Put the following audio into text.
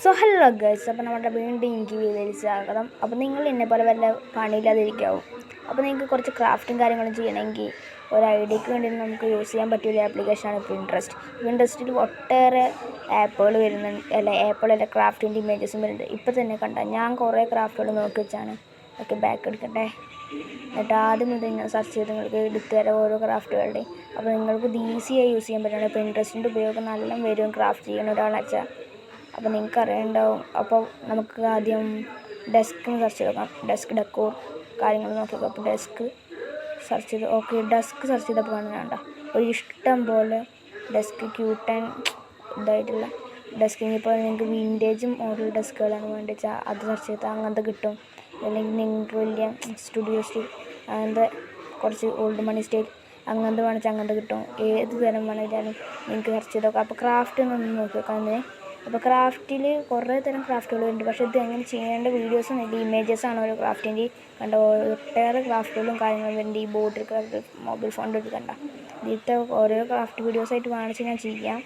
So hello girls അപ്പോൾ നമ്മുടെ വീണ്ടും എനിക്ക് വീഡിയോയിൽ സ്വാഗതം. അപ്പോൾ നിങ്ങൾ എന്നെ പോലെ വല്ല പണിയില്ലാതിരിക്കാവും. അപ്പോൾ നിങ്ങൾക്ക് കുറച്ച് ക്രാഫ്റ്റും കാര്യങ്ങളും ചെയ്യണമെങ്കിൽ ഒരു ഐഡിയക്ക് വേണ്ടി നമുക്ക് യൂസ് ചെയ്യാൻ പറ്റിയ ഒരു ആപ്ലിക്കേഷനാണ് പിൻട്രസ്റ്റ് പിൻട്രസ്റ്റിൽ ഒട്ടേറെ ആപ്പുകൾ വരുന്നുണ്ട്. അല്ല ആപ്പുകളല്ല ക്രാഫ്റ്റിന്റെ ഇമേജസും വരുന്നുണ്ട്. ഇപ്പോൾ തന്നെ കണ്ട ഞാൻ കുറേ ക്രാഫ്റ്റുകൾ നോക്കി വെച്ചാണ്. ഓക്കെ ബാക്ക് എടുക്കട്ടെ. എന്നിട്ട് ആദ്യം മുതൽ ഇങ്ങനെ സെർച്ച് ചെയ്ത് നിങ്ങൾക്ക് എടുത്തു തരാം ഓരോ ക്രാഫ്റ്റുകളുടെയും. അപ്പോൾ നിങ്ങൾക്ക് ഇത് ഈസിയായി യൂസ് ചെയ്യാൻ പറ്റുകയാണ് ഇപ്പോൾ ഇൻട്രസ്റ്റിന്റെ ഉപയോഗം നല്ല വരും. ക്രാഫ്റ്റ് ചെയ്യുന്ന ഒരാളാച്ചാൽ അപ്പോൾ നിങ്ങൾക്ക് അറിയണ്ടാവും അപ്പോൾ നമുക്ക് ആദ്യം ഡെസ്ക് സെർച്ച് ചെയ്ത് നോക്കാം. ഡെസ്ക് ഡെക്കോ കാര്യങ്ങൾ നോക്കി നോക്കാം. അപ്പോൾ ഡെസ്ക് സെർച്ച് ചെയ്ത് ഓക്കെ ഡെസ്ക് സെർച്ച് ചെയ്തപ്പോൾ കാണുന്നുണ്ടോ ഒരു ഇഷ്ടം പോലെ ഡെസ്ക് ക്യൂട്ടൻ ഇതായിട്ടുള്ള ഡെസ്ക് ഇപ്പോൾ നിങ്ങൾക്ക് വിന്റേജ് മോഡൽ ഡെസ്കുകളാണ് വേണ്ടി വെച്ചാൽ അത് സെർച്ച് ചെയ്താൽ അങ്ങനത്തെ കിട്ടും. അല്ലെങ്കിൽ നിങ്ങൾക്ക് വലിയ സ്റ്റുഡിയോസ് അങ്ങനത്തെ കുറച്ച് ഓൾഡ് മണി സ്റ്റൈൽ അങ്ങനത്തെ വേണമെങ്കിൽ അങ്ങനത്തെ കിട്ടും. ഏത് തരം വേണമെങ്കിലും നിങ്ങൾക്ക് സെർച്ച് ചെയ്ത് നോക്കാം. അപ്പോൾ ക്രാഫ്റ്റ് ഒന്ന് നോക്കി നോക്കാം. അപ്പോൾ ക്രാഫ്റ്റിൽ കുറേ തരം ക്രാഫ്റ്റുകളുണ്ട് പക്ഷേ ഇത് എങ്ങനെ ചെയ്യേണ്ട വീഡിയോസും ഉണ്ട് ഇമേജസാണ് ഓരോ ക്രാഫ്റ്റിന്റെ കണ്ട ഒട്ടേറെ ക്രാഫ്റ്റുകളും കാര്യങ്ങളും വരുന്നുണ്ട്. ഈ ബോട്ടിൽ ക്രാഫ്റ്റ് മൊബൈൽ ഫോണിന്റെ ഫോണിൽ കണ്ട. ഇതിലത്തെ ഓരോ ക്രാഫ്റ്റ് വീഡിയോസായിട്ട് വാങ്ങിച്ച് ഞാൻ ചെയ്യാം.